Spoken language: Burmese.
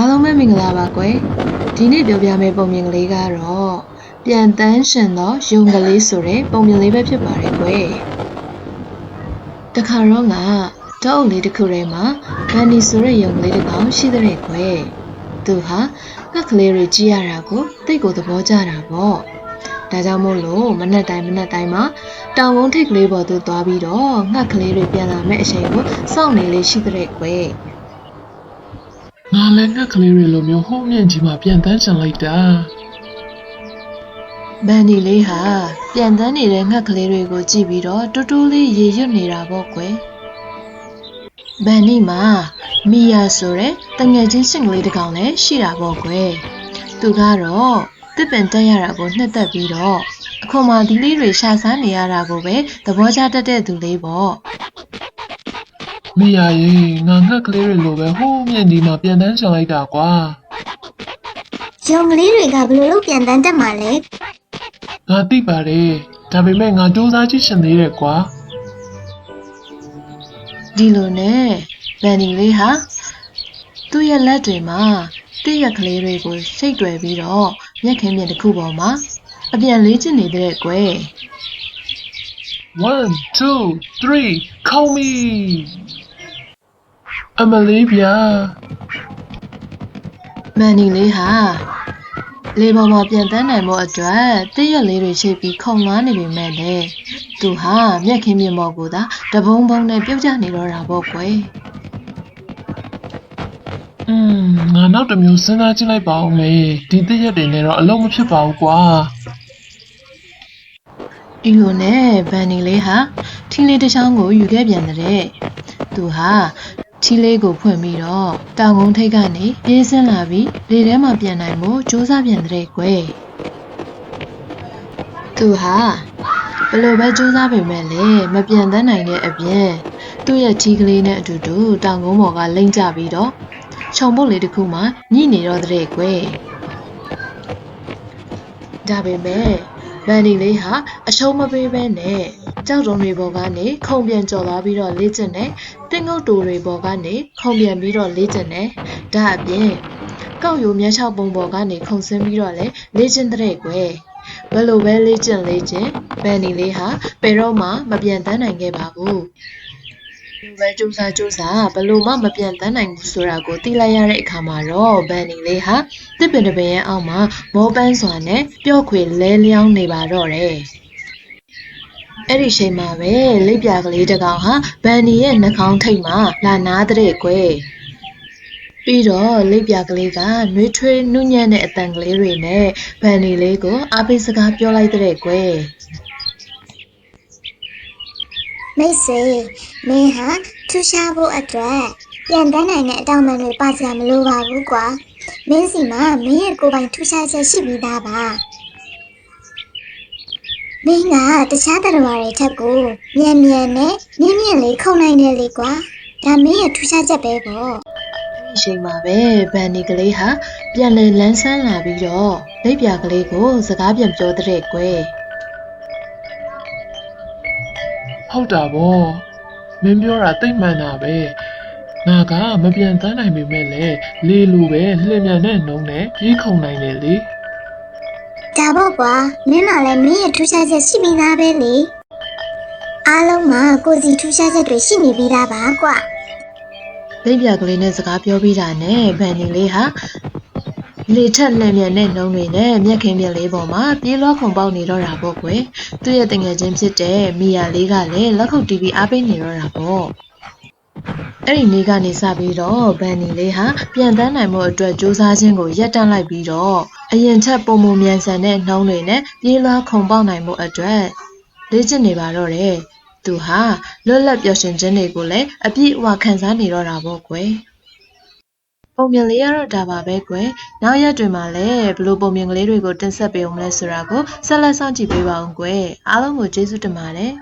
အားလုံးပဲမင်္ဂလာပါကွယ်ဒီနေ့ပြောပြမယ့်ပုံမြင်ကလေးကတော့ပြန်တန်းရှင်သောယုံကလေးဆိုတဲ့ပုံမြင်လေးပဲဖြစ်ပါတယ်ကွယ်တခါတော့ကတောအုပ်လေးတစ်ခုထဲမှာဗန်နီဆိုတဲ့ယုံကလေးတစ်ကောင်ရှိတဲ့ကွယ်သူဟာငှက်ကလေးတွေကြည့်ရတာကိုတိတ်ကိုသဘောကျတာပေါ့ဒါကြောင့်မို့လို့မနက်တိုင်းမနက်တိုင်းမှာတောင်ဝုန်းထိပ်ကလေးပေါ်သို့သွားပြီးတော့ငှက်ကလေးတွေပြန်လာမယ့်အချိန်ကိုစောင့်နေလေးရှိတဲ့ကွယ် ငါလည်းငှက်ကလေးတွေလိုမျိုးဟိုးမြင့်ကြီးမှာပြန်တန်းချင်လိုက်တာဗန်ဒီလေးဟာပြန်တန်းနေတဲ့ငှက်ကလေးတွေကိုကြည့်ပြီးတော့တူတူလေးရေရွတ်နေတာပေါ့ကွယ်။ဗန်ဒီမှာမီယာဆိုတဲ့တငယ်ချင်းစင်ကလေးတစ်ကောင်လည်းရှိတာပေါ့ကွယ်။သူကတော့တစ်ပင်တက်ရတာကိုနှစ်သက်ပြီးတော့အခုမှဒီလေးတွေရှာစားနေရတာကိုပဲသဘောကျတတ်တဲ့သူလေးပေါ့ မိယာရေငါငှက်ကလေးတွေလိုပဲဟိုးမြင့်ကြီးမှာပြန်တန်းချင်လိုက်တာကွာရုံကလေးတွေကဘယ်လိုလုပ်ပြန်တန်းတက်မှာလဲငါသိပါတယ်ဒါပေမဲ့ငါစူးစမ်းကြည့်ချင်သေးတယ်ကွာ။ဒီလိုနဲ့ဗန်ဒီလေးဟာသူ့ရဲ့လက်တွေမှာတိရက်ကလေးတွေကိုစိတ်တွယ်ပြီးတော့မျက်ခင်းမြင်တစ်ခုပေါ်မှာအပြန်လေးချင်နေတဲ့ကွယ်။1 2 3 call me အမလေးဗျာမန်နီလေးဟာလေပေါ်မှာပြန်တန်းနိုင်မှုအတွက်တည့်ရက်လေးတွေချိတ်ပြီးခုံလွှမ်းနေပေမဲ့လည်းသူဟာမျက်ခင်းမြင်မော်ကိုသာတဘုံဘုံနဲ့ပြုတ်ကျနေတော့တာပေါ့ကွယ်อืมငါနောက်တစ်မျိုးစဉ်းစားကြည့်လိုက်ပါဦးမေဒီတည့်ရက်တွေနဲ့တော့အလုံးမဖြစ်ပါဘူးကွာဒီလိုနဲ့ဗန်နီလေးဟာထီလေးတစ်ချောင်းကိုယူခဲ့ပြန်တဲ့သူဟာ ထီလေးကိုဖွင့်ပြီးတော့တောင်ကုန်းထိပ်ကနေပြေးဆင်းလာပြီးလေထဲမှာပြန်နိုင်မှုစူးစမ်းပြန်တဲ့ကွယ်သူဟာဘယ်လိုပဲစူးစမ်းပေမဲ့လည်းမပြန်တတ်နိုင်တဲ့အပြင်သူ့ရဲ့ထီကလေးနဲ့အတူတူတောင်ကုန်းပေါ်ကလိမ့်ကျပြီးတော့ခြုံပုတ်လေးတစ်ခုမှညှိနေတော့တဲ့ကွယ်ဒါပေမဲ့ဗန်ဒီလေးဟာအရှုံးမပေးဘဲနဲ့ ကြောက်တုံတွေပေါ်ကနေခုံပြန်ကျော်သွားပြီးတော့လေ့ကျင့်တယ်တင်းငုတ်တူတွေပေါ်ကနေခုံပြန်ပြီးတော့လေ့ကျင့်တယ်ဒါအပြင်ကောက်ရိုမျက်ချောက်ပုံပေါ်ကနေခုံဆင်းပြီးတော့လေလေ့ကျင့်တဲ့ကွယ်ဘယ်လိုပဲလေ့ကျင့်လေ့ကျင့်ဗန်ဒီလေးဟာဘယ်တော့မှမပြန်တန်းနိုင်ခဲ့ပါဘူးလူပဲစူးစမ်းစူးစမ်းဘယ်လို့မှမပြန်တန်းနိုင်ဘူးဆိုတာကိုသိလိုက်ရတဲ့အခါမှာတော့ဗန်နီလေးဟာတစ်ပင်တစ်ပင်ရဲ့အောက်မှာမောပန်းစွာနဲ့ပျော့ခွေလဲလျောင်းနေပါတော့တယ်။ အဲ့ဒီချိန်မှာပဲလိပ်ပြာကလေးတစ်ကောင်ဟာဗန်နီရဲ့နှာခေါင်းထိပ်မှာလာနာတဲ့ကွယ်။ပြီးတော့လိပ်ပြာကလေးကနှွေးထွေးနုညံ့တဲ့အတန်ကလေးတွေနဲ့ဗန်နီလေးကိုအားပေးစကားပြောလိုက်တဲ့ကွယ်။မိတ်ဆွေမင်းဟာထူရှားဖို့အတွက်ပြန်တန်းနိုင်တဲ့အတောင်ပံတွေပါစရာမလိုပါဘူးကွာမင်းစီမှာမင်းရဲ့ကိုယ်ပိုင်ထူရှားချက်ရှိပြီးသားပါ မင်းကတခြားတရားတွေထက်ကိုမြန်မြန်နဲ့မြင့်မြင့်လေးခုံနိုင်တယ်လေကွာဒါမင်းရဲ့ထူရှားချက်ပဲပေါ့ဒီချိန်မှာပဲဗန်နီကလေးဟာပြန်လည်လန်းဆန်းလာပြီးတော့လိပ်ပြာကလေးကိုစကားပြန်ပြောတဲ့ကွယ်ဟုတ်တာဗောမင်းပြောတာသိမ့်မှန်တာပဲငါကမပြန်တန်းနိုင်ပေမဲ့လည်းလေလိုပဲလျင်မြန်တဲ့နှုံးနဲ့ပြေးခုန်နိုင်တယ်လေဒါ ပေါ့ကွာမင်းကလည်းမင်းရဲ့ထူးခြားချက်ရှိပြီးသားပဲလေအားလုံးမှာကိုယ်စီထူးခြားချက်တွေရှိနေပြီးသားပါကွာလိပ်ပြာကလေးနဲ့စကားပြောပြီးတာနဲ့ဗန်နီလေးဟာလေထက်လန့်မြန်တဲ့နှုံးတွေနဲ့မျက်ခင်းပြက်လေးပေါ်မှာပြေးလောခုန်ပေါက်နေတော့တာပေါ့ကွယ်သူ့ရဲ့တငယ်ချင်းဖြစ်တဲ့မီယာလေးကလည်းလက်ခုပ်တီးပြီးအားပေးနေတော့တာပေါ့အဲ့ဒီနေ့ကနေစပြီးတော့ဗန်နီလေးဟာပြန်တန်းနိုင်မှုအတွက်စူးစမ်းခြင်းကိုရပ်တန့်လိုက်ပြီးတော့ အရင်ထက်ပုံမမြန်ဆန်တဲ့နှုံးတွေနဲ့ပြေးလွှားခုန်ပေါက်နိုင်မှုအတွက်လေ့ကျင့်နေပါတော့တယ်သူဟာလွတ်လပ်ပျော်ရွှင်ခြင်းတွေကိုလည်းအပြည့်အဝခံစားနေတော့တာပေါ့ကွယ်ပုံမြင်လေးရတော့ဒါပါပဲကွယ်နောက်ရက်တွေမှာလည်းဘလို့ပုံမြင်ကလေးတွေကိုတင်ဆက်ပေးအောင်လဲဆိုတာကိုဆက်လက်စောင့်ကြည့်ပေးပါဦးကွယ်အားလုံးကိုကျေးဇူးတင်ပါတယ်